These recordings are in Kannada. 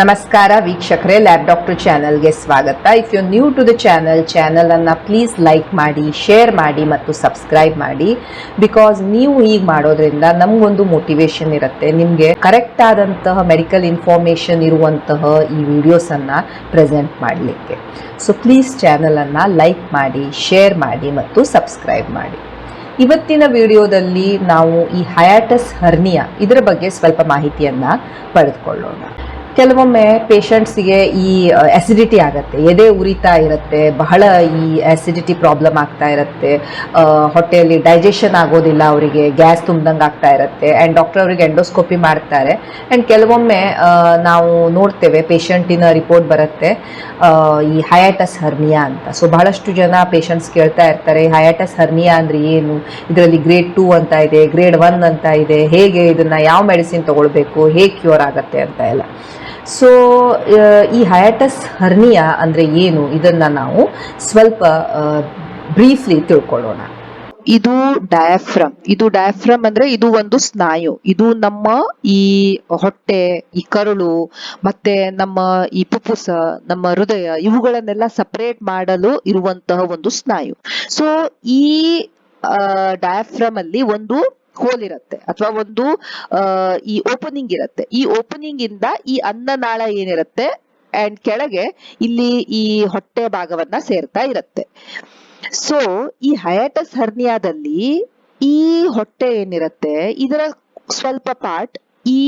ನಮಸ್ಕಾರ ವೀಕ್ಷಕರೇ, ಲ್ಯಾಬ್ ಡಾಕ್ಟರ್ ಚಾನಲ್ಗೆ ಸ್ವಾಗತ. If you new to the channel ಚಾನಲನ್ನು ಪ್ಲೀಸ್ ಲೈಕ್ ಮಾಡಿ ಶೇರ್ ಮಾಡಿ ಮತ್ತು ಸಬ್ಸ್ಕ್ರೈಬ್ ಮಾಡಿ. ಬಿಕಾಸ್ ನೀವು ಈಗ ಮಾಡೋದ್ರಿಂದ ನಮಗೊಂದು ಮೋಟಿವೇಶನ್ ಇರುತ್ತೆ. ನಿಮಗೆ ಕರೆಕ್ಟ್ ಆದಂತಹ ಮೆಡಿಕಲ್ ಇನ್ಫಾರ್ಮೇಷನ್ ಇರುವಂತಹ ಈ ವಿಡಿಯೋಸನ್ನು ಪ್ರೆಸೆಂಟ್ ಮಾಡಲಿಕ್ಕೆ. ಸೊ ಪ್ಲೀಸ್ ಚಾನಲನ್ನು ಲೈಕ್ ಮಾಡಿ ಶೇರ್ ಮಾಡಿ ಮತ್ತು ಸಬ್ಸ್ಕ್ರೈಬ್ ಮಾಡಿ. ಇವತ್ತಿನ ವಿಡಿಯೋದಲ್ಲಿ ನಾವು ಈ ಹಯಾಟಸ್ ಹರ್ನಿಯಾ ಇದರ ಬಗ್ಗೆ ಸ್ವಲ್ಪ ಮಾಹಿತಿಯನ್ನು ಪಡೆದುಕೊಳ್ಳೋಣ. ಕೆಲವೊಮ್ಮೆ ಪೇಷಂಟ್ಸ್ಗೆ ಈ ಅಸಿಡಿಟಿ ಆಗುತ್ತೆ. ಎದೆ ಉರಿತಾ ಇರುತ್ತೆ, ಬಹಳ ಈ ಅಸಿಡಿಟಿ ಪ್ರಾಬ್ಲಮ್ ಆಗ್ತಾ ಇರುತ್ತೆ. ಹೊಟ್ಟೆಯಲ್ಲಿ ಡೈಜೆಷನ್ ಆಗೋದಿಲ್ಲ, ಅವರಿಗೆ ಗ್ಯಾಸ್ ತುಂಬ್ದಂಗೆ ಆಗ್ತಾ ಇರುತ್ತೆ. ಆ್ಯಂಡ್ ಡಾಕ್ಟರ್ ಅವರಿಗೆ ಎಂಡೋಸ್ಕೋಪಿ ಮಾಡ್ತಾರೆ. ಆ್ಯಂಡ್ ಕೆಲವೊಮ್ಮೆ ನಾವು ನೋಡ್ತೇವೆ ಪೇಷಂಟಿನ ರಿಪೋರ್ಟ್ ಬರುತ್ತೆ ಈ ಹಯಾಟಸ್ ಹರ್ನಿಯಾ ಅಂತ. ಸೊ ಬಹಳಷ್ಟು ಜನ ಪೇಷಂಟ್ಸ್ ಕೇಳ್ತಾ ಇರ್ತಾರೆ ಹಯಾಟಸ್ ಹರ್ನಿಯಾ ಅಂದರೆ ಏನು? ಇದರಲ್ಲಿ ಗ್ರೇಡ್ ಟೂ ಅಂತ ಇದೆ ಗ್ರೇಡ್ ಒನ್ ಅಂತ ಇದೆ. ಹೇಗೆ ಇದನ್ನು, ಯಾವ ಮೆಡಿಸಿನ್ ತೊಗೊಳ್ಬೇಕು? ಹೇಗೆ ಕ್ಯೂರ್ ಆಗುತ್ತೆ? ಅಂತ ಎಲ್ಲ. ಸೊ ಈ ಹಯಾಟಸ್ ಹರ್ನಿಯಾ ಅಂದರೆ ಏನು? ಇದನ್ನು ನಾವು ಸ್ವಲ್ಪ ಬ್ರೀಫ್ಲಿ ತಿಳ್ಕೊಳ್ಳೋಣ. ಇದು ಡಯಾಫ್ರಮ್ ಇದು ಡಯಾಫ್ರಮ್ ಅಂದ್ರೆ ಇದು ಒಂದು ಸ್ನಾಯು. ಇದು ನಮ್ಮ ಈ ಹೊಟ್ಟೆ, ಈ ಕರುಳು, ಮತ್ತೆ ನಮ್ಮ ಈ ಪುಪ್ಪುಸ ನಮ್ಮ ಹೃದಯ, ಇವುಗಳನ್ನೆಲ್ಲ ಸಪರೇಟ್ ಮಾಡಲು ಇರುವಂತಹ ಒಂದು ಸ್ನಾಯು. ಸೊ ಈ ಡಯಾಫ್ರಮ್ ಅಲ್ಲಿ ಒಂದು ಹೋಲ್ ಇರುತ್ತೆ. ಅಥವಾ ಒಂದು ಈ ಓಪನಿಂಗ್ ಇರುತ್ತೆ. ಈ ಓಪನಿಂಗ್ ಇಂದ ಈ ಅನ್ನನಾಳ ಏನಿರುತ್ತೆ ಅಂಡ್ ಕೆಳಗೆ ಇಲ್ಲಿ ಈ ಹೊಟ್ಟೆ ಭಾಗವನ್ನ ಸೇರ್ತಾ ಇರುತ್ತೆ. ಸೊ ಈ ಹಯಾಟಸ್ ಹರ್ನಿಯಾದಲ್ಲಿ ಈ ಹೊಟ್ಟೆ ಏನಿರುತ್ತೆ, ಇದರ ಸ್ವಲ್ಪ ಪಾರ್ಟ್ ಈ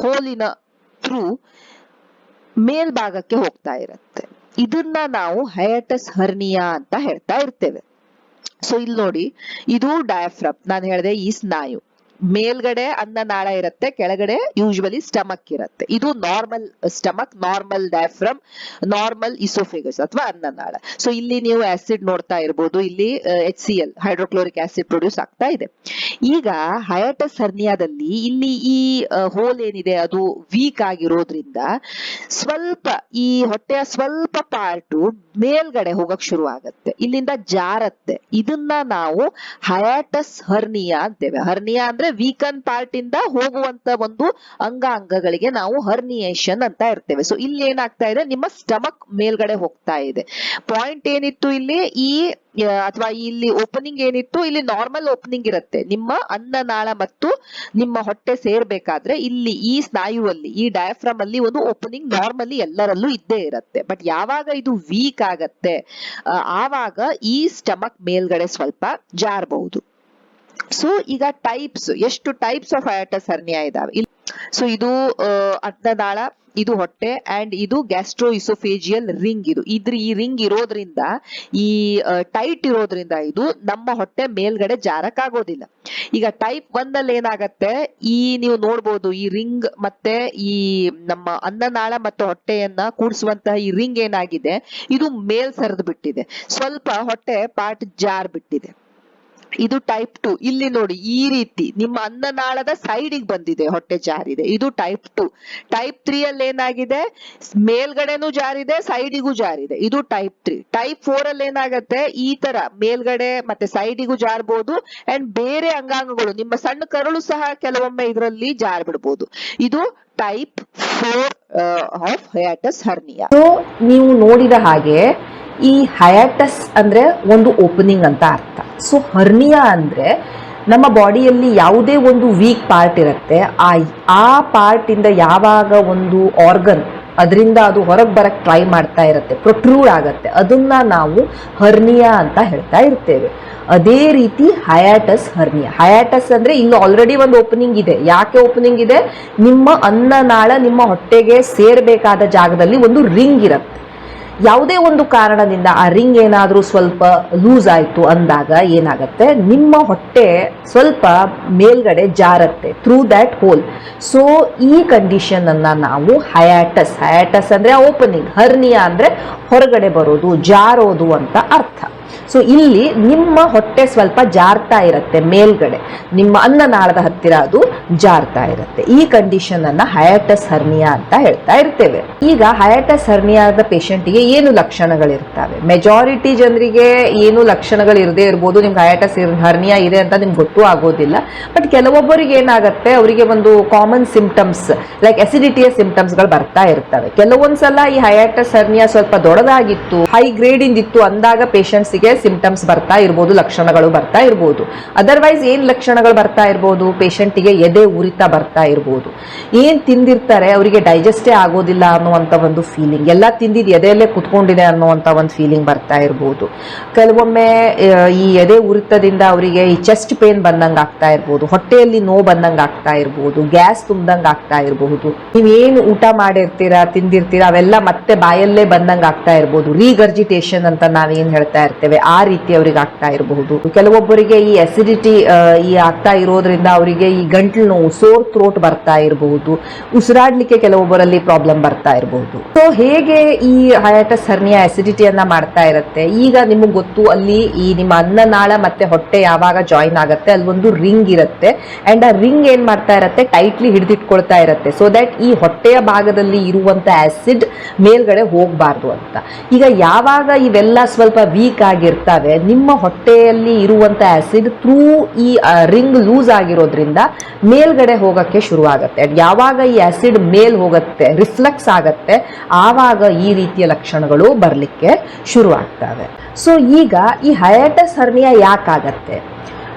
ಹೋಲಿನ ಥ್ರೂ ಮೇಲ್ಭಾಗಕ್ಕೆ ಹೋಗ್ತಾ ಇರುತ್ತೆ. ಇದನ್ನ ನಾವು ಹಯಾಟಸ್ ಹರ್ನಿಯಾ ಅಂತ ಹೇಳ್ತಾ ಇರ್ತೇವೆ. ಸೊ ಇಲ್ಲಿ ನೋಡಿ ಇದು ಡಯಾಫ್ರಮ್ ನಾನು ಹೇಳಿದೆ ಈ ಸ್ನಾಯು ಮೇಲ್ಗಡೆ ಅನ್ನನಾಳ ಇರುತ್ತೆ, ಕೆಳಗಡೆ ಯೂಶುವಲಿ ಸ್ಟಮಕ್ ಇರುತ್ತೆ. ಇದು normal stomach normal diaphragm normal oesophagus ಅಥವಾ ಅನ್ನನಾಳ ಸೊ ಇಲ್ಲಿ ನೀವು ಆಸಿಡ್ ನೋಡ್ತಾ ಇರ್ಬೋದು. ಇಲ್ಲಿ H C L hydrochloric acid produce ಆಗ್ತಾ ಇದೆ. ಈಗ ಹಯಾಟಸ್ ಹರ್ನಿಯಾದಲ್ಲಿ ಇಲ್ಲಿ ಈ ಹೋಲ್ ಏನಿದೆ, ಅದು ವೀಕ್ ಆಗಿರೋದ್ರಿಂದ ಸ್ವಲ್ಪ ಈ ಹೊಟ್ಟೆಯ ಸ್ವಲ್ಪ ಪಾರ್ಟು ಮೇಲ್ಗಡೆ ಹೋಗಕ್ ಶುರು ಆಗತ್ತೆ. ಇಲ್ಲಿಂದ ಜಾರತ್ತೆ. ಇದನ್ನ ನಾವು ಹಯಾಟಸ್ ಹರ್ನಿಯಾ ಅಂತೇವೆ. ಹರ್ನಿಯಾ ಅಂದ್ರೆ ವೀಕನ್ ಪಾರ್ಟ್ ಇಂದ ಹೋಗುವಂತ ಒಂದು ಅಂಗಾಂಗಗಳಿಗೆ ನಾವು ಹರ್ನಿಯೇಷನ್ ಅಂತ ಇರ್ತೇವೆ. ಸೊ ಇಲ್ಲಿ ಏನಾಗ್ತಾ ಇದೆ? ನಿಮ್ಮ ಸ್ಟಮಕ್ ಮೇಲ್ಗಡೆ ಹೋಗ್ತಾ ಇದೆ. ಪಾಯಿಂಟ್ ಏನಿತ್ತು ಇಲ್ಲಿ? ಈ ಅಥವಾ ಇಲ್ಲಿ ಓಪನಿಂಗ್ ಏನಿತ್ತು? ಇಲ್ಲಿ ನಾರ್ಮಲ್ ಓಪನಿಂಗ್ ಇರುತ್ತೆ. ನಿಮ್ಮ ಅನ್ನನಾಳ ಮತ್ತು ನಿಮ್ಮ ಹೊಟ್ಟೆ ಸೇರ್ಬೇಕಾದ್ರೆ ಇಲ್ಲಿ ಈ ಸ್ನಾಯುವಲ್ಲಿ, ಈ ಡಯಾಫ್ರಮ್ ಅಲ್ಲಿ ಒಂದು ಓಪನಿಂಗ್ ನಾರ್ಮಲಿ ಎಲ್ಲರಲ್ಲೂ ಇದ್ದೇ ಇರುತ್ತೆ. ಬಟ್ ಯಾವಾಗ ಇದು ವೀಕ್ ಆಗತ್ತೆ? ಆವಾಗ ಈ ಸ್ಟಮಕ್ ಮೇಲ್ಗಡೆ ಸ್ವಲ್ಪ ಜಾರಬಹುದು. ಸೊ ಈಗ ಟೈಪ್ಸ್ ಎಷ್ಟು ಟೈಪ್ಸ್ ಆಫ್ ಅಯಾಟಸ್ ಹರ್ನಿಯಾ ಇದಾವೆ? ಸೊ ಇದು ಅನ್ನನಾಳ ಇದು ಹೊಟ್ಟೆ ಅಂಡ್ ಇದು ಗ್ಯಾಸ್ಟ್ರೋ ಇಸೋಫೇಜಿಯಲ್ ರಿಂಗ್ ಇದು. ಇದ್ರ, ಈ ರಿಂಗ್ ಇರೋದ್ರಿಂದ, ಈ ಟೈಟ್ ಇರೋದ್ರಿಂದ ಇದು ನಮ್ಮ ಹೊಟ್ಟೆ ಮೇಲ್ಗಡೆ ಜಾರಕ್ಕಾಗೋದಿಲ್ಲ. ಈಗ ಟೈಪ್ ಒನ್ ಅಲ್ಲಿ ಏನಾಗತ್ತೆ, ಈ ನೀವು ನೋಡ್ಬೋದು, ಈ ರಿಂಗ್ ಮತ್ತೆ ಈ ನಮ್ಮ ಅನ್ನನಾಳ ಮತ್ತು ಹೊಟ್ಟೆಯನ್ನ ಕೂಡಿಸುವಂತಹ ಈ ರಿಂಗ್ ಏನಾಗಿದೆ, ಇದು ಮೇಲ್ ಸರಿದು ಬಿಟ್ಟಿದೆ ಸ್ವಲ್ಪ ಹೊಟ್ಟೆ ಪಾರ್ಟ್ ಜಾರ್ ಬಿಟ್ಟಿದೆ ಇದು ಟೈಪ್ ಟು ಇಲ್ಲಿ ನೋಡಿ, ಈ ರೀತಿ ನಿಮ್ಮ ಅನ್ನನಾಳದ ಸೈಡಿಗೆ ಬಂದಿದೆ ಹೊಟ್ಟೆ ಜಾರಿದೆ. ಇದು ಟೈಪ್ ಟು ಟೈಪ್ ತ್ರೀ ಅಲ್ಲಿ ಏನಾಗಿದೆ? ಮೇಲ್ಗಡೆನೂ ಜಾರಿದೆ ಸೈಡಿಗೂ ಜಾರಿದೆ. ಇದು ಟೈಪ್ ತ್ರೀ ಟೈಪ್ ಫೋರ್ ಅಲ್ಲಿ ಏನಾಗತ್ತೆ? ಈ ತರ ಮೇಲ್ಗಡೆ ಮತ್ತೆ ಸೈಡಿಗೂ ಜಾರಬಹುದು ಅಂಡ್ ಬೇರೆ ಅಂಗಾಂಗಗಳು, ನಿಮ್ಮ ಸಣ್ಣ ಕರುಳು ಸಹ ಕೆಲವೊಮ್ಮೆ ಇದರಲ್ಲಿ ಜಾರ್ ಬಿಡ್ಬೋದು ಇದು type four of hiatus hernia ನೀವು ನೋಡಿದ ಹಾಗೆ ಈ ಹಯಾಟಸ್ ಅಂದರೆ ಒಂದು ಓಪನಿಂಗ್ ಅಂತ ಅರ್ಥ. ಸೊ ಹರ್ನಿಯಾ ಅಂದರೆ ನಮ್ಮ ಬಾಡಿಯಲ್ಲಿ ಯಾವುದೇ ಒಂದು ವೀಕ್ ಪಾರ್ಟ್ ಇರುತ್ತೆ. ಆ ಆ ಪಾರ್ಟಿಂದ ಯಾವಾಗ ಒಂದು ಆರ್ಗನ್ ಅದರಿಂದ ಅದು ಹೊರಗೆ ಬರಕ್ಕೆ ಟ್ರೈ ಮಾಡ್ತಾ ಇರುತ್ತೆ ಪ್ರೊಟ್ರೂಡ್ ಆಗುತ್ತೆ. ಅದನ್ನ ನಾವು ಹರ್ನಿಯಾ ಅಂತ ಹೇಳ್ತಾ ಇರ್ತೇವೆ. ಅದೇ ರೀತಿ ಹಯಾಟಸ್ ಹರ್ನಿಯಾ ಹಯಾಟಸ್ ಅಂದರೆ ಇಲ್ಲಿ ಆಲ್ರೆಡಿ ಒಂದು ಓಪನಿಂಗ್ ಇದೆ. ಯಾಕೆ ಓಪನಿಂಗ್ ಇದೆ? ನಿಮ್ಮ ಅನ್ನನಾಳ ನಿಮ್ಮ ಹೊಟ್ಟೆಗೆ ಸೇರಬೇಕಾದ ಜಾಗದಲ್ಲಿ ಒಂದು ರಿಂಗ್ ಇರುತ್ತೆ. ಯಾವುದೇ ಒಂದು ಕಾರಣದಿಂದ ಆ ರಿಂಗ್ ಏನಾದರೂ ಸ್ವಲ್ಪ ಲೂಸ್ ಆಯಿತು ಅಂದಾಗ ಏನಾಗುತ್ತೆ? ನಿಮ್ಮ ಹೊಟ್ಟೆ ಸ್ವಲ್ಪ ಮೇಲ್ಗಡೆ ಜಾರತ್ತೆ ಥ್ರೂ ದ್ಯಾಟ್ ಹೋಲ್ ಸೊ ಈ ಕಂಡೀಷನನ್ನು ನಾವು ಹಯಾಟಸ್ ಹಯಾಟಸ್ ಅಂದರೆ ಓಪನಿಂಗ್ ಹರ್ನಿಯಾ ಅಂದರೆ ಹೊರಗಡೆ ಬರೋದು, ಜಾರೋದು ಅಂತ ಅರ್ಥ. ಸೊ ಇಲ್ಲಿ ನಿಮ್ಮ ಹೊಟ್ಟೆ ಸ್ವಲ್ಪ ಜಾರ್ತಾ ಇರುತ್ತೆ ಮೇಲ್ಗಡೆ. ನಿಮ್ಮ ಅನ್ನನಾಳದ ಹತ್ತಿರ ಅದು ಜಾರ್ತಾ ಇರುತ್ತೆ. ಈ ಕಂಡೀಷನ್ ಅನ್ನ ಹಯಾಟಸ್ ಹರ್ನಿಯಾ ಅಂತ ಹೇಳ್ತಾ ಇರ್ತೇವೆ. ಈಗ ಹಯಾಟಸ್ ಹರ್ನಿಯಾದ ಪೇಷಂಟಿಗೆ ಏನು ಲಕ್ಷಣಗಳಿರ್ತವೆ? ಮೆಜಾರಿಟಿ ಜನರಿಗೆ ಏನು ಲಕ್ಷಣಗಳು ಇರದೇ ಇರ್ಬೋದು, ನಿಮ್ಗೆ ಹಯಾಟಸ್ ಹರ್ನಿಯಾ ಇದೆ ಅಂತ ನಿಮ್ಗೆ ಗೊತ್ತೂ ಆಗೋದಿಲ್ಲ. ಬಟ್ ಕೆಲವೊಬ್ಬರಿಗೆ ಏನಾಗುತ್ತೆ, ಅವರಿಗೆ ಒಂದು ಕಾಮನ್ ಸಿಂಪ್ಟಮ್ಸ್ ಲೈಕ್ ಅಸಿಡಿಟಿಯ ಸಿಂಪ್ಟಮ್ಸ್ಗಳು ಬರ್ತಾ ಇರ್ತವೆ. ಕೆಲವೊಂದ್ಸಲ ಈ ಹಯಾಟಸ್ ಹರ್ನಿಯಾ ಸ್ವಲ್ಪ ದೊಡ್ಡದಾಗಿತ್ತು ಹೈ ಗ್ರೇಡ್ ಇಂದಿತ್ತು ಅಂದಾಗ ಪೇಷಂಟ್ಸ್ಗೆ ಸಿಂಪ್ಟಮ್ಸ್ ಬರ್ತಾ ಇರ್ಬೋದು, ಲಕ್ಷಣಗಳು ಬರ್ತಾ ಇರ್ಬೋದು. ಅದರ್ವೈಸ್ ಏನ್ ಲಕ್ಷಣಗಳು ಬರ್ತಾ ಇರ್ಬೋದು? ಪೇಷಂಟಿಗೆ ಎದೆ ಉರಿತ ಬರ್ತಾ ಇರ್ಬೋದು. ಏನ್ ತಿಂದಿರ್ತಾರೆ? ಅವರಿಗೆ ಡೈಜೆಸ್ಟೇ ಆಗೋದಿಲ್ಲ ಅನ್ನುವಂಥ ಒಂದು ಫೀಲಿಂಗ್ ಎಲ್ಲ ತಿಂದಿದ್ದು ಎದೆಯಲ್ಲೇ ಕುತ್ಕೊಂಡಿದೆ ಅನ್ನುವಂಥ ಒಂದು ಫೀಲಿಂಗ್ ಬರ್ತಾ ಇರ್ಬೋದು. ಕೆಲವೊಮ್ಮೆ ಈ ಎದೆ ಉರಿತದಿಂದ ಅವರಿಗೆ ಈ ಚೆಸ್ಟ್ ಪೇನ್ ಬಂದಂಗೆ ಆಗ್ತಾ ಇರ್ಬೋದು. ಹೊಟ್ಟೆಯಲ್ಲಿ ನೋವು ಬಂದಂಗೆ ಆಗ್ತಾ ಇರ್ಬೋದು. ಗ್ಯಾಸ್ ತುಂಬ್ದಂಗೆ ಆಗ್ತಾ ಇರಬಹುದು. ನೀವೇನು ಊಟ ಮಾಡಿರ್ತೀರಾ, ತಿಂದಿರ್ತೀರಾ, ಅವೆಲ್ಲ ಮತ್ತೆ ಬಾಯಲ್ಲೇ ಬಂದಂಗೆ ಆಗ್ತಾ ಇರ್ಬೋದು. ರೀಗರ್ಜಿಟೇಷನ್ ಅಂತ ನಾವೇನು ಹೇಳ್ತಾ ಇರ್ತೇವೆ? ಆ ರೀತಿ ಅವರಿಗೆ ಆಗ್ತಾ ಇರಬಹುದು. ಕೆಲವೊಬ್ಬರಿಗೆ ಈ ಅಸಿಡಿಟಿ ಈ ಆಗ್ತಾ ಇರೋದ್ರಿಂದ ಅವರಿಗೆ ಈ ಗಂಟ್ಲು ನೋವು, ಸೋರ್ ಥ್ರೋಟ್ ಬರ್ತಾ ಇರಬಹುದು. ಉಸಿರಾಡ್ಲಿಕ್ಕೆ ಕೆಲವೊಬ್ಬರಲ್ಲಿ ಪ್ರಾಬ್ಲಮ್ ಬರ್ತಾ ಇರಬಹುದು. ಸೊ ಹೇಗೆ ಈ ಹಯಾಟಸ್ ಹರ್ನಿಯಾ ಅಸಿಡಿಟಿಯನ್ನ ಮಾಡ್ತಾ ಇರುತ್ತೆ? ಈಗ ನಿಮಗೆ ಗೊತ್ತು, ಅಲ್ಲಿ ಈ ನಿಮ್ಮ ಅನ್ನನಾಳ ಮತ್ತೆ ಹೊಟ್ಟೆ ಯಾವಾಗ ಜಾಯಿನ್ ಆಗುತ್ತೆ, ಅಲ್ಲಿ ಒಂದು ರಿಂಗ್ ಇರುತ್ತೆ. ಅಂಡ್ ಆ ರಿಂಗ್ ಏನ್ ಮಾಡ್ತಾ ಇರುತ್ತೆ? ಟೈಟ್ಲಿ ಹಿಡಿದಿಟ್ಕೊಳ್ತಾ ಇರುತ್ತೆ. ಸೊ ದಟ್ ಈ ಹೊಟ್ಟೆಯ ಭಾಗದಲ್ಲಿ ಇರುವಂತ ಆಸಿಡ್ ಮೇಲ್ಗಡೆ ಹೋಗಬಾರ್ದು ಅಂತ. ಈಗ ಯಾವಾಗ ಇವೆಲ್ಲ ಸ್ವಲ್ಪ ವೀಕ್ ಆಗಿರ್ತವೆ, ನಿಮ್ಮ ಹೊಟ್ಟೆಯಲ್ಲಿ ಇರುವಂತ ಆಸಿಡ್ ಥ್ರೂ ಈ ರಿಂಗ್ ಲೂಸ್ ಆಗಿರೋದ್ರಿಂದ ಮೇಲ್ಗಡೆ ಹೋಗಕ್ಕೆ ಶುರುವಾಗುತ್ತೆ. ಯಾವಾಗ ಈ ಆಸಿಡ್ ಮೇಲ್ ಹೋಗುತ್ತೆ ರಿಫ್ಲೆಕ್ಸ್ ಆಗತ್ತೆ, ಆವಾಗ ಈ ರೀತಿಯ ಲಕ್ಷಣಗಳು ಬರಲಿಕ್ಕೆ ಶುರುವಾಗ್ತವೆ. ಸೊ ಈಗ ಈ ಹಯಾಟಸ್ ಹರ್ನಿಯಾ ಯಾಕಾಗತ್ತೆ?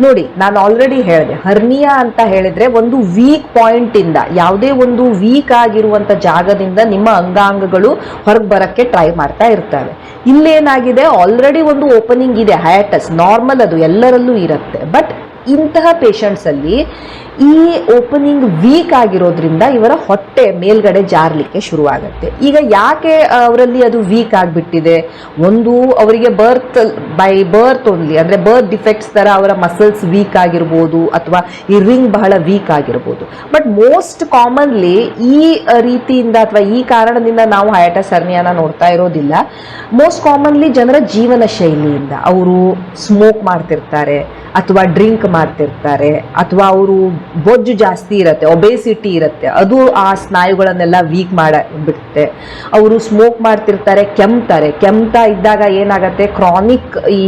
ನೋಡಿ, ನಾನು ಆಲ್ರೆಡಿ ಹೇಳಿದೆ, ಹರ್ನಿಯಾ ಅಂತ ಹೇಳಿದ್ರೆ ಒಂದು ವೀಕ್ ಪಾಯಿಂಟ್ ಇಂದ, ಯಾವುದೇ ಒಂದು ವೀಕ್ ಆಗಿರುವಂತ ಜಾಗದಿಂದ ನಿಮ್ಮ ಅಂಗಾಂಗಗಳು ಹೊರಗೆ ಬರಕ್ಕೆ ಟ್ರೈ ಮಾಡ್ತಾ ಇರ್ತವೆ. ಇಲ್ಲೇನಾಗಿದೆ ಆಲ್ರೆಡಿ ಒಂದು ಓಪನಿಂಗ್ ಇದೆ ಹಯಾಟಸ್ ನಾರ್ಮಲ್ ಅದು, ಎಲ್ಲರಲ್ಲೂ ಇರುತ್ತೆ. ಬಟ್ ಇಂತಹ ಪೇಷಂಟ್ಸಲ್ಲಿ ಈ ಓಪನಿಂಗ್ ವೀಕ್ ಆಗಿರೋದ್ರಿಂದ ಇವರ ಹೊಟ್ಟೆ ಮೇಲ್ಗಡೆ ಜಾರಲಿಕ್ಕೆ ಶುರುವಾಗುತ್ತೆ. ಈಗ ಯಾಕೆ ಅವರಲ್ಲಿ ಅದು ವೀಕ್ ಆಗಿಬಿಟ್ಟಿದೆ? ಒಂದು ಅವರಿಗೆ ಬರ್ತ್ ಬೈ ಬರ್ತ್ ಓನ್ಲಿ ಅಂದರೆ ಬರ್ತ್ ಡಿಫೆಕ್ಟ್ಸ್ ಥರ ಅವರ ಮಸಲ್ಸ್ ವೀಕ್ ಆಗಿರ್ಬೋದು, ಅಥವಾ ಈ ರಿಂಗ್ ಬಹಳ ವೀಕ್ ಆಗಿರ್ಬೋದು. ಬಟ್ ಮೋಸ್ಟ್ ಕಾಮನ್ಲಿ ಈ ರೀತಿಯಿಂದ ಅಥವಾ ಈ ಕಾರಣದಿಂದ ನಾವು ಹಯಾಟಸ್ ಹರ್ನಿಯಾನ ನೋಡ್ತಾ ಇರೋದಿಲ್ಲ. ಮೋಸ್ಟ್ ಕಾಮನ್ಲಿ ಜನರ ಜೀವನ ಶೈಲಿಯಿಂದ ಅವರು ಸ್ಮೋಕ್ ಮಾಡ್ತಿರ್ತಾರೆ. ಅಥವಾ ಡ್ರಿಂಕ್ ಮಾಡ್ತಿರ್ತಾರೆ, ಅಥವಾ ಅವರು ಬೊಜ್ಜು ಜಾಸ್ತಿ ಇರುತ್ತೆ ಒಬೇಸಿಟಿ ಇರುತ್ತೆ, ಅದು ಆ ಸ್ನಾಯುಗಳನ್ನೆಲ್ಲ ವೀಕ್ ಮಾಡ ಬಿಡುತ್ತೆ ಅವರು ಸ್ಮೋಕ್ ಮಾಡ್ತಿರ್ತಾರೆ, ಕೆಮ್ತಾರೆ. ಕೆಮ್ತಾ ಇದ್ದಾಗ ಏನಾಗುತ್ತೆ ಕ್ರಾನಿಕ್ ಈ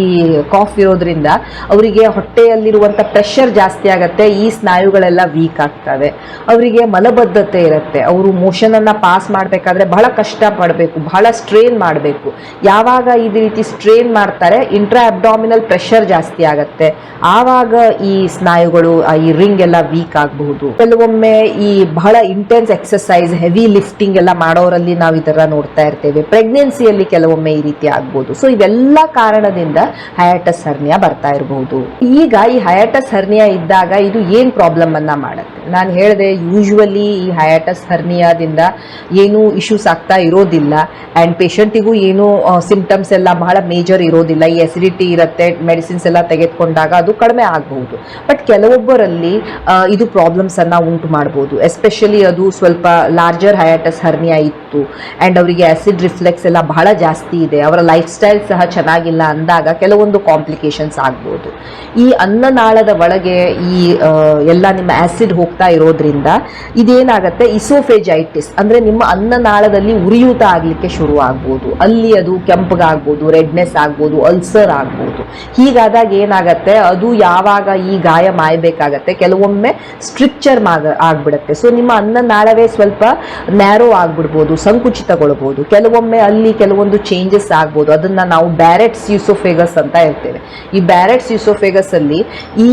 ಕಾಫ್ ಇರೋದ್ರಿಂದ ಅವರಿಗೆ ಹೊಟ್ಟೆಯಲ್ಲಿರುವಂಥ ಪ್ರೆಷರ್ ಜಾಸ್ತಿ ಆಗುತ್ತೆ, ಈ ಸ್ನಾಯುಗಳೆಲ್ಲ ವೀಕ್ ಆಗ್ತವೆ. ಅವರಿಗೆ ಮಲಬದ್ಧತೆ ಇರುತ್ತೆ. ಅವರು ಮೋಷನನ್ನು ಪಾಸ್ ಮಾಡಬೇಕಾದ್ರೆ ಬಹಳ ಕಷ್ಟ ಪಡಬೇಕು ಬಹಳ ಸ್ಟ್ರೇನ್ ಮಾಡಬೇಕು. ಯಾವಾಗ ಇದೇ ರೀತಿ ಸ್ಟ್ರೇನ್ ಮಾಡ್ತಾರೆ ಇಂಟ್ರಾ ಅಬ್ಡಾಮಿನಲ್ ಪ್ರೆಷರ್ ಜಾಸ್ತಿ ಆಗತ್ತೆ. ಆವಾಗ ಈ ಸ್ನಾಯುಗಳು ಈ ರಿಂಗ್ ಎಲ್ಲ ವೀಕ್ ಆಗಬಹುದು. ಕೆಲವೊಮ್ಮೆ ಈ ಬಹಳ ಇಂಟೆನ್ಸ್ ಎಕ್ಸರ್ಸೈಸ್ ಹೆವಿ ಲಿಫ್ಟಿಂಗ್ ಎಲ್ಲ ಮಾಡೋರಲ್ಲಿ ನಾವು ಇದರ ನೋಡ್ತಾ ಇರ್ತೇವೆ. ಪ್ರೆಗ್ನೆನ್ಸಿಯಲ್ಲಿ ಕೆಲವೊಮ್ಮೆ ಈ ರೀತಿ ಆಗ್ಬಹುದು ಸೊ ಇವೆಲ್ಲ ಕಾರಣದಿಂದ ಹಯಾಟಸ್ ಹರ್ನಿಯಾ ಬರ್ತಾ ಇರಬಹುದು. ಈಗ ಈ ಹಯಾಟಸ್ ಹರ್ನಿಯಾ ಇದ್ದಾಗ ಇದು ಏನ್ ಪ್ರಾಬ್ಲಮ್ ಅನ್ನ ಮಾಡುತ್ತೆ? ನಾನು ಹೇಳಿದೆ ಯೂಶುವಲಿ ಈ ಹಯಾಟಸ್ ಹರ್ನಿಯಾದಿಂದ ಏನು ಇಶ್ಯೂಸ್ ಆಗ್ತಾ ಇರೋದಿಲ್ಲ. ಅಂಡ್ ಪೇಷಂಟಿಗೂ ಏನು ಸಿಂಪ್ಟಮ್ಸ್ ಎಲ್ಲ ಬಹಳ ಮೇಜರ್ ಇರೋದಿಲ್ಲ. ಈ ಅಸಿಡಿಟಿ ಇರುತ್ತೆ ಮೆಡಿಸಿನ್ಸ್ ಎಲ್ಲ ತೆಗೆದುಕೊಂಡಾಗ ಅದು ಕಡಿಮೆ ಆಗಬಹುದು. ಬಟ್ ಕೆಲವೊಬ್ಬರಲ್ಲಿ ಇದು ಪ್ರಾಬ್ಲಮ್ಸ್ ಅನ್ನ ಉಂಟು ಮಾಡಬಹುದು ಎಸ್ಪೆಷಲಿ ಅದು ಸ್ವಲ್ಪ ಲಾರ್ಜರ್ ಹಯಾಟಸ್ ಹರ್ನಿಯಾ ಇತ್ತು. ಅಂಡ್ ಅವರಿಗೆ ಆಸಿಡ್ ರಿಫ್ಲೆಕ್ಸ್ ಎಲ್ಲ ಬಹಳ ಜಾಸ್ತಿ ಇದೆ. ಅವರ ಲೈಫ್ ಸ್ಟೈಲ್ ಸಹ ಚೆನ್ನಾಗಿಲ್ಲ ಅಂದಾಗ ಕೆಲವೊಂದು ಕಾಂಪ್ಲಿಕೇಶನ್ಸ್ ಆಗ್ಬೋದು. ಈ ಅನ್ನನಾಳದ ಒಳಗೆ ಈ ಎಲ್ಲ ನಿಮ್ಮ ಆಸಿಡ್ ಹೋಗ್ತಾ ಇರೋದ್ರಿಂದ ಇದೇನಾಗುತ್ತೆ? ಇಸೋಫೆಜೈಟಿಸ್ ಅಂದ್ರೆ ನಿಮ್ಮ ಅನ್ನನಾಳದಲ್ಲಿ ಉರಿಯೂತ ಆಗಲಿಕ್ಕೆ ಶುರು ಆಗ್ಬೋದು. ಅಲ್ಲಿ ಅದು ಕೆಂಪಗಾಗ್ಬೋದು ರೆಡ್ನೆಸ್ ಆಗ್ಬೋದು ಅಲ್ಸರ್ ಆಗ್ಬೋದು. ಹೀಗಾದಾಗ ಏನಾಗುತ್ತೆ? ಅದು ಯಾವಾಗ ಈ ಗಾಯ ಮಾಯಬೇಕಾಗತ್ತೆ, ಕೆಲವೊಮ್ಮೆ ಸ್ಟ್ರಿಕ್ಚರ್ ಮಾಗ ಆಗ್ಬಿಡುತ್ತೆ. ಸೊ ನಿಮ್ಮ ಅನ್ನನಾಳವೇ ಸ್ವಲ್ಪ ನ್ಯಾರೋ ಆಗ್ಬಿಡ್ಬೋದು, ಸಂಕುಚಿತಗೊಳ್ಬೋದು. ಕೆಲವೊಮ್ಮೆ ಅಲ್ಲಿ ಕೆಲವೊಂದು ಚೇಂಜಸ್ ಆಗ್ಬೋದು. ಅದನ್ನ ನಾವು ಬ್ಯಾರೆಟ್ಸ್ ಯೂಸೋಫೇಗಸ್ ಅಂತ ಹೇಳ್ತೇವೆ. ಈ ಬ್ಯಾರೆಟ್ಸ್ ಯೂಸೋಫೇಗಸ್ ಅಲ್ಲಿ ಈ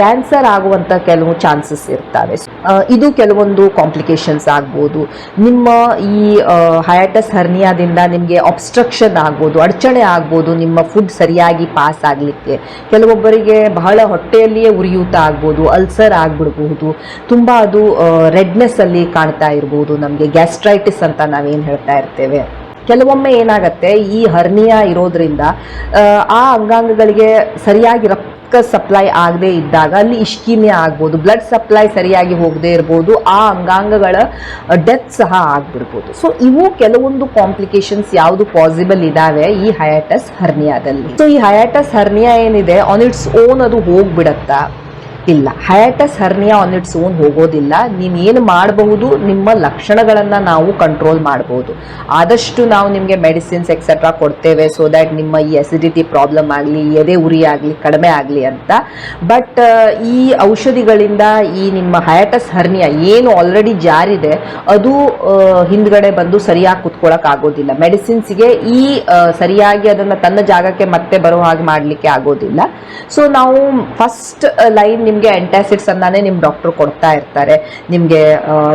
ಕ್ಯಾನ್ಸರ್ ಆಗುವಂತ ಕೆಲವು ಚಾನ್ಸಸ್ ಇರ್ತವೆ. ಇದು ಕೆಲವೊಂದು ಕಾಂಪ್ಲಿಕೇಶನ್ಸ್ ಆಗ್ಬೋದು. ನಿಮ್ಮ ಈ ಹಯಾಟಸ್ ಹರ್ನಿಯಾದಿಂದ ನಿಮಗೆ ಅಬ್ಸ್ಟ್ರಕ್ಷನ್ ಆಗ್ಬೋದು, ಅಡಚಣೆ ಆಗ್ಬೋದು, ನಿಮ್ಮ ಫುಡ್ ಸರಿಯಾಗಿ ಪಾಸ್ ಆಗಲಿಕ್ಕೆ. ಕೆಲವೊಬ್ಬರಿಗೆ ಬಹಳ ಹೊಟ್ಟೆಯಲ್ಲಿಯೇ ಉರಿಯೂತ ಆಗ್ಬೋದು, ಅಲ್ಸರ್ ಆಗ್ಬಿಡ್ಬಹುದು. ತುಂಬಾ ಅದು ರೆಡ್ನೆಸ್ ಅಲ್ಲಿ ಕಾಣ್ತಾ ಇರ್ಬೋದು ನಮಗೆ ಗ್ಯಾಸ್ಟ್ರೈಟಿಸ್ ಅಂತ ನಾವೇನು ಹೇಳ್ತಾ ಇರ್ತೇವೆ. ಕೆಲವೊಮ್ಮೆ ಏನಾಗತ್ತೆ ಈ ಹರ್ನಿಯಾ ಇರೋದ್ರಿಂದ ಆ, ಅಂಗಾಂಗಗಳಿಗೆ ಸರಿಯಾಗಿ ರಕ್ತ ಸಪ್ಲೈ ಆಗದೆ ಇದ್ದಾಗ ಅಲ್ಲಿ ಇಷ್ಕೀಮಿಯಾ ಆಗ್ಬೋದು ಬ್ಲಡ್ ಸಪ್ಲೈ ಸರಿಯಾಗಿ ಹೋಗದೆ ಇರ್ಬೋದು ಆ ಅಂಗಾಂಗಗಳ ಡೆತ್ ಸಹ ಆಗ್ಬಿಡ್ಬೋದು. ಸೊ ಇವು ಕೆಲವೊಂದು ಕಾಂಪ್ಲಿಕೇಶನ್ಸ್ ಯಾವುದು ಪಾಸಿಬಲ್ ಇದಾವೆ ಈ ಹಯಾಟಸ್ ಹರ್ನಿಯಾದಲ್ಲಿ. ಸೊ ಈ ಹಯಾಟಸ್ ಹರ್ನಿಯಾ ಏನಿದೆ ಆನ್ ಇಟ್ಸ್ ಓನ್ ಅದು ಹೋಗ್ಬಿಡತ್ತಾ? ಇಲ್ಲ. Hiatus hernia on its own ಹೋಗೋದಿಲ್ಲ. ನೀವು ಏನು ಮಾಡಬಹುದು, ನಿಮ್ಮ ಲಕ್ಷಣಗಳನ್ನು ನಾವು ಕಂಟ್ರೋಲ್ ಮಾಡಬಹುದು ಆದಷ್ಟು ನಾವು ನಿಮಗೆ ಮೆಡಿಸಿನ್ಸ್ ಎಕ್ಸೆಟ್ರಾ ಕೊಡ್ತೇವೆ ಸೊ ದ್ಯಾಟ್ ನಿಮ್ಮ ಈ ಅಸಿಡಿಟಿ ಪ್ರಾಬ್ಲಮ್ ಆಗಲಿ, ಎದೆ ಉರಿ ಆಗಲಿ, ಕಡಿಮೆ ಆಗಲಿ ಅಂತ. ಬಟ್ ಈ ಔಷಧಿಗಳಿಂದ ಈ ನಿಮ್ಮ ಹಯಾಟಸ್ ಹರ್ನಿಯಾ ಏನು ಆಲ್ರೆಡಿ ಜಾರಿದೆ, ಅದು ಹಿಂದ್ಗಡೆ ಬಂದು ಸರಿಯಾಗಿ ಕುತ್ಕೊಳ್ಳೋಕೆ ಆಗೋದಿಲ್ಲ. ಮೆಡಿಸಿನ್ಸ್ಗೆ ಈ ಸರಿಯಾಗಿ ಅದನ್ನು ತನ್ನ ಜಾಗಕ್ಕೆ ಮತ್ತೆ ಬರೋ ಹಾಗೆ ಮಾಡಲಿಕ್ಕೆ ಆಗೋದಿಲ್ಲ. ಸೊ ನಾವು ಫಸ್ಟ್ ಲೈನ್ ನಿಮಗೆ ಎಂಟಾಸಿಡ್ಸ್ ಅನ್ನೇ ನಿಮ್ಮ ಡಾಕ್ಟರ್ ಕೊಡ್ತಾ ಇರ್ತಾರೆ. ನಿಮಗೆ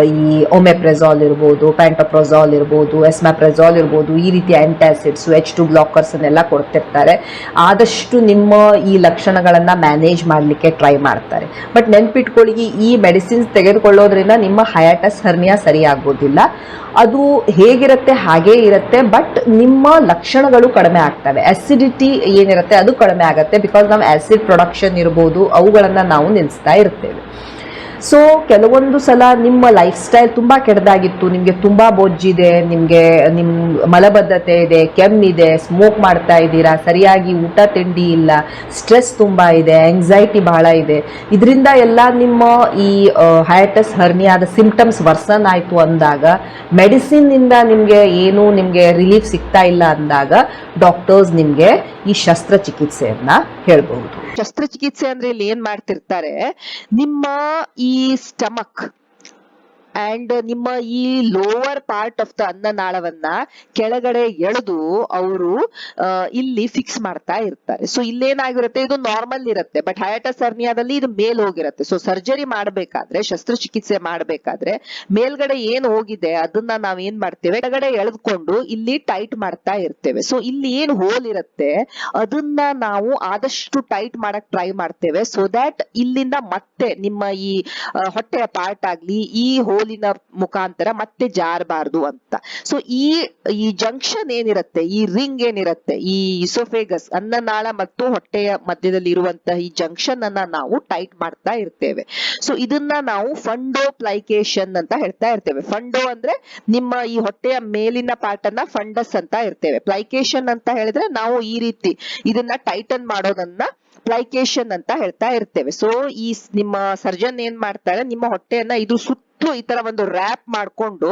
ಈ ಒಮೆಪ್ರೆಝಾಲ್ ಇರ್ಬೋದು ಪ್ಯಾಂಟೋಪ್ರೊಜಾಲ್ ಇರ್ಬೋದು ಎಸ್ಮ್ಯಾಪ್ರೆಜಾಲ್ ಇರ್ಬೋದು, ಈ ರೀತಿಯ ಎಂಟಾಸಿಡ್ಸ್ ಎಚ್ ಟು ಬ್ಲಾಕರ್ಸ್ ಅನ್ನೆಲ್ಲ ಕೊಡ್ತಿರ್ತಾರೆ. ಆದಷ್ಟು ನಿಮ್ಮ ಈ ಲಕ್ಷಣಗಳನ್ನು ಮ್ಯಾನೇಜ್ ಮಾಡಲಿಕ್ಕೆ ಟ್ರೈ ಮಾಡ್ತಾರೆ. ಬಟ್ ನೆನ್ಪಿಟ್ಕೊಳ್ಳಿ ಈ- ಮೆಡಿಸಿನ್ಸ್ ತೆಗೆದುಕೊಳ್ಳೋದ್ರಿಂದ ನಿಮ್ಮ ಹಯಾಟಸ್ ಹರ್ನಿಯಾ ಸರಿ ಆಗೋದಿಲ್ಲ ಅದು ಹೇಗಿರುತ್ತೆ, ಹಾಗೇ ಇರುತ್ತೆ ಬಟ್ ನಿಮ್ಮ ಲಕ್ಷಣಗಳು ಕಡಿಮೆ ಆಗ್ತವೆ. ಆ್ಯಸಿಡಿಟಿ ಏನಿರುತ್ತೆ, ಅದು ಕಡಿಮೆ ಆಗುತ್ತೆ. ಬಿಕಾಸ್ ನಾವು ಆಸಿಡ್ ಪ್ರೊಡಕ್ಷನ್ ಇರ್ಬೋದು, ಅವುಗಳನ್ನು ನಾವು ನಿಲ್ಲಿಸ್ತಾ ಇರ್ತೇವೆ ಸೊ ಕೆಲವೊಂದು ಸಲ ನಿಮ್ಮ ಲೈಫ್ ಸ್ಟೈಲ್ ತುಂಬ ಕೆಟ್ಟದಾಗಿತ್ತು ನಿಮಗೆ ತುಂಬ ಬೊಜ್ಜಿದೆ, ನಿಮಗೆ ನಿಮ್ಮ ಮಲಬದ್ಧತೆ ಇದೆ, ಕೆಮ್ಮಿದೆ ಸ್ಮೋಕ್ ಮಾಡ್ತಾ ಇದ್ದೀರಾ, ಸರಿಯಾಗಿ ಊಟ ತಿಂಡಿ ಇಲ್ಲ ಸ್ಟ್ರೆಸ್ ತುಂಬ ಇದೆ ಆಂಗ್ಸೈಟಿ ಬಹಳ ಇದೆ. ಇದರಿಂದ ಎಲ್ಲ ನಿಮ್ಮ ಈ ಹಯಾಟಸ್ ಹರ್ನಿಯಾದ ಸಿಂಪ್ಟಮ್ಸ್ ವರ್ಸನ್ ಆಯಿತು ಅಂದಾಗ ಮೆಡಿಸಿನ್ನಿಂದ ನಿಮಗೆ ಏನು ನಿಮಗೆ ರಿಲೀಫ್ ಸಿಗ್ತಾ ಇಲ್ಲ ಅಂದಾಗ ಡಾಕ್ಟರ್ಸ್ ನಿಮಗೆ ಈ ಶಸ್ತ್ರಚಿಕಿತ್ಸೆಯನ್ನ ಹೇಳ್ಬಹುದು. ಶಸ್ತ್ರಚಿಕಿತ್ಸೆ ಅಂದ್ರೆ ಇಲ್ಲಿ ಏನ್ ಮಾಡ್ತಿರ್ತಾರೆ, ನಿಮ್ಮ ಸ್ಟಮಕ್ ಅಂಡ್ ನಿಮ್ಮ ಈ ಲೋವರ್ ಪಾರ್ಟ್ ಆಫ್ ದ ಅನ್ನನಾಳವನ್ನ ಕೆಳಗಡೆ ಎಳೆದು ಅವರು ಇಲ್ಲಿ ಫಿಕ್ಸ್ ಮಾಡ್ತಾ ಇರ್ತಾರೆ. ಸೊ ಇಲ್ಲೇನಾಗಿರುತ್ತೆ? ಇದು ನಾರ್ಮಲ್ ಇರುತ್ತೆ. ಬಟ್ ಹಯಾಟಸ್ ಸರ್ನಿಯಾದಲ್ಲಿ ಇದು ಮೇಲ್ ಹೋಗಿರುತ್ತೆ. ಸೊ ಸರ್ಜರಿ ಮಾಡ್ಬೇಕಾದ್ರೆ, ಶಸ್ತ್ರಚಿಕಿತ್ಸೆ ಮಾಡ್ಬೇಕಾದ್ರೆ, ಮೇಲ್ಗಡೆ ಏನ್ ಹೋಗಿದೆ, ಅದನ್ನ ನಾವ್ ಏನ್ ಮಾಡ್ತೇವೆ? ಕೆಳಗಡೆ ಎಳೆದುಕೊಂಡು ಇಲ್ಲಿ ಟೈಟ್ ಮಾಡ್ತಾ ಇರ್ತೇವೆ. ಸೊ ಇಲ್ಲಿ ಏನ್ ಹೋಲ್ ಇರುತ್ತೆ, ಅದನ್ನ ನಾವು ಆದಷ್ಟು ಟೈಟ್ ಮಾಡಕ್ ಟ್ರೈ ಮಾಡ್ತೇವೆ. ಸೊ ದಟ್ ಇಲ್ಲಿಂದ ಮತ್ತೆ ನಿಮ್ಮ ಈ ಹೊಟ್ಟೆಯ ಪಾರ್ಟ್ ಆಗ್ಲಿ, ಈ ಹೋಲಿನ ಮುಖಾಂತರ ಮತ್ತೆ ಜಾರಬಾರ್ದು ಅಂತ. ಸೊ ಈ ಈ ಜಂಕ್ಷನ್ ಏನಿರುತ್ತೆ, ಈ ರಿಂಗ್ ಏನಿರುತ್ತೆ, ಈ ಇಸೋಫೇಗಸ್ ಅನ್ನನಾಳ ಮತ್ತು ಹೊಟ್ಟೆಯ ಮಧ್ಯದಲ್ಲಿ ಇರುವಂತಹ ಈ ಜಂಕ್ಷನ್ ಅನ್ನ ನಾವು ಟೈಟ್ ಮಾಡ್ತಾ ಇರ್ತೇವೆ. ಸೊ ಇದನ್ನ ನಾವು ಫಂಡೋಪ್ಲೈಕೇಶನ್ ಅಂತ ಹೇಳ್ತಾ ಇರ್ತೇವೆ. ಫಂಡೋ ಅಂದ್ರೆ ನಿಮ್ಮ ಈ ಹೊಟ್ಟೆಯ ಮೇಲಿನ ಪಾರ್ಟ್ ಅನ್ನ ಫಂಡಸ್ ಅಂತ ಇರ್ತೇವೆ. ಪ್ಲೈಕೇಶನ್ ಅಂತ ಹೇಳಿದ್ರೆ ನಾವು ಈ ರೀತಿ ಇದನ್ನ ಟೈಟನ್ ಮಾಡೋದನ್ನ ಪ್ಲೈಕೇಶನ್ ಅಂತ ಹೇಳ್ತಾ ಇರ್ತೇವೆ. ಸೊ ಈ ನಿಮ್ಮ ಸರ್ಜನ್ ಏನ್ ಮಾಡ್ತಾರೆ ನಿಮ್ಮ ಹೊಟ್ಟೆಯನ್ನ ಇದು ಸುತ್ತಲೂ ಈ ತರ ಒಂದು ರ್ಯಾಪ್ ಮಾಡ್ಕೊಂಡು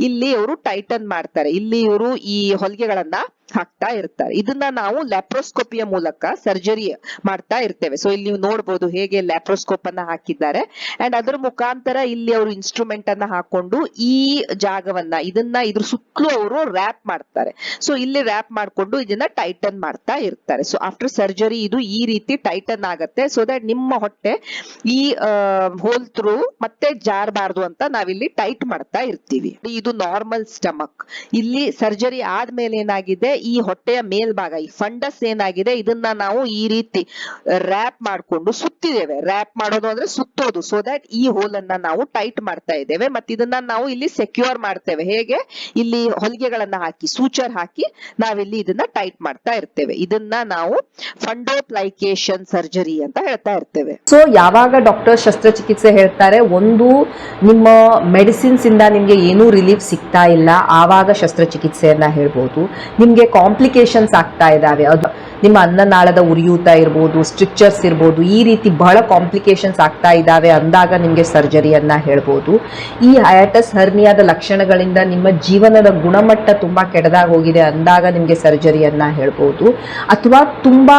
ಇಲ್ಲಿ ಅವರು ಟೈಟನ್ ಮಾಡ್ತಾರೆ. ಇಲ್ಲಿ ಇವರು ಈ ಹೊಲಿಗೆಗಳನ್ನ ಹಾಕ್ತಾ ಇರ್ತಾರೆ. ಇದನ್ನ ನಾವು ಲ್ಯಾಪ್ರೋಸ್ಕೋಪಿಯ ಮೂಲಕ ಸರ್ಜರಿ ಮಾಡ್ತಾ ಇರ್ತೇವೆ. ಸೊ ಇಲ್ಲಿ ನೀವು ನೋಡ್ಬೋದು ಹೇಗೆ ಲ್ಯಾಪ್ರೋಸ್ಕೋಪ್ ಅನ್ನ ಹಾಕಿದ್ದಾರೆ. ಅಂಡ್ ಅದರ ಮುಖಾಂತರ ಇಲ್ಲಿ ಅವರು ಇನ್ಸ್ಟ್ರೂಮೆಂಟ್ ಅನ್ನ ಹಾಕೊಂಡು ಈ ಜಾಗವನ್ನ, ಇದನ್ನ ಇದ್ರ ಸುತ್ತಲೂ ಅವರು ರ್ಯಾಪ್ ಮಾಡ್ತಾರೆ. ಸೊ ಇಲ್ಲಿ ರ್ಯಾಪ್ ಮಾಡ್ಕೊಂಡು ಇದನ್ನ ಟೈಟನ್ ಮಾಡ್ತಾ ಇರ್ತಾರೆ. ಸೊ ಆಫ್ಟರ್ ಸರ್ಜರಿ ಇದು ಈ ರೀತಿ ಟೈಟನ್ ಆಗತ್ತೆ. ಸೊ ದಟ್ ನಿಮ್ಮ ಹೊಟ್ಟೆ ಈ ಹೋಲ್ ಥ್ರೂ ಮತ್ತೆ ಜಾರಬಾರ್ದು ಅಂತ ನಾವಿಲ್ಲಿ ಟೈಟ್ ಮಾಡ್ತಾ ಇರ್ತೀವಿ. ಇದು ನಾರ್ಮಲ್ ಸ್ಟಮಕ್ ಇಲ್ಲಿ ಸರ್ಜರಿ ಆದ್ಮೇಲೆ ಏನಾಗಿದೆ? ಈ ಹೊಟ್ಟೆಯ ಮೇಲ್ಭಾಗ, ಈ ಫಂಡಸ್ ಏನಾಗಿದೆ, ಇದನ್ನ ನಾವು ಈ ರೀತಿ ರ್ಯಾಪ್ ಮಾಡ್ಕೊಂಡು ಸುತ್ತಿದ್ದೇವೆ. ರ್ಯಾಪ್ ಮಾಡೋದು ಅಂದ್ರೆ ಸುತ್ತೋದು. ಸೊ ದಟ್ ಈ ಹೋಲ್ ಅನ್ನ ನಾವು ಟೈಟ್ ಮಾಡ್ತಾ ಇದ್ದೇವೆ. ಮತ್ತೆ ಇದನ್ನ ನಾವು ಇಲ್ಲಿ ಸೆಕ್ಯೂರ್ ಮಾಡ್ತೇವೆ. ಹೇಗೆ? ಇಲ್ಲಿ ಹೊಲಿಗೆಗಳನ್ನ ಹಾಕಿ ಸೂಚರ್ ಹಾಕಿ ನಾವಿಲ್ಲಿ ಇದನ್ನ ಟೈಟ್ ಮಾಡ್ತಾ ಇರ್ತೇವೆ. ಇದನ್ನ ನಾವು ಫಂಡೋಪ್ಲೈಕೇಶನ್ ಸರ್ಜರಿ ಅಂತ ಹೇಳ್ತಾ ಇರ್ತೇವೆ. ಸೊ ಯಾವಾಗ ಡಾಕ್ಟರ್ ಶಸ್ತ್ರಚಿಕಿತ್ಸೆ ಹೇಳ್ತಾರೆ? ಒಂದು, ನಿಮ್ಮ ಮೆಡಿಸಿನ್ಸ್ ಇಂದ ನಿಮ್ಗೆ ಏನೂ ರಿಲೀಫ್ ಸಿಗ್ತಾ ಇಲ್ಲ. ಆವಾಗ ಶಸ್ತ್ರಚಿಕಿತ್ಸೆಯನ್ನ ಹೇಳ್ಬೋದು. ನಿಮಗೆ ಕಾಂಪ್ಲಿಕೇಶನ್ಸ್ ಆಗ್ತಾ ಇದ್ದಾವೆ ಅದು ನಿಮ್ಮ ಅನ್ನನಾಳದ ಉರಿಯೂತ ಇರ್ಬೋದು ಸ್ಟ್ರಿಕ್ಚರ್ಸ್ ಇರ್ಬೋದು, ಈ ರೀತಿ ಬಹಳ ಕಾಂಪ್ಲಿಕೇಶನ್ಸ್ ಆಗ್ತಾ ಇದ್ದಾವೆ ಅಂದಾಗ ನಿಮಗೆ ಸರ್ಜರಿಯನ್ನು ಹೇಳ್ಬೋದು. ಈ ಹಯಾಟಸ್ ಹರ್ನಿಯಾದ ಲಕ್ಷಣಗಳಿಂದ ನಿಮ್ಮ ಜೀವನದ ಗುಣಮಟ್ಟ ತುಂಬ ಕೆಡದಾಗ ಹೋಗಿದೆ ಅಂದಾಗ ನಿಮಗೆ ಸರ್ಜರಿಯನ್ನು ಹೇಳ್ಬೋದು. ಅಥವಾ ತುಂಬ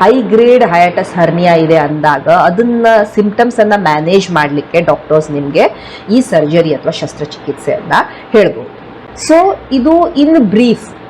ಹೈ ಗ್ರೇಡ್ ಹಯಾಟಸ್ ಹರ್ನಿಯಾ ಇದೆ ಅಂದಾಗ ಅದನ್ನ ಸಿಂಪ್ಟಮ್ಸನ್ನು ಮ್ಯಾನೇಜ್ ಮಾಡಲಿಕ್ಕೆ ಡಾಕ್ಟರ್ಸ್ ನಿಮಗೆ ಈ ಸರ್ಜರಿ ಅಥವಾ ಶಸ್ತ್ರಚಿಕಿತ್ಸೆಯನ್ನು ಹೇಳ್ಬೋದು. ಸೊ ಇದು in brief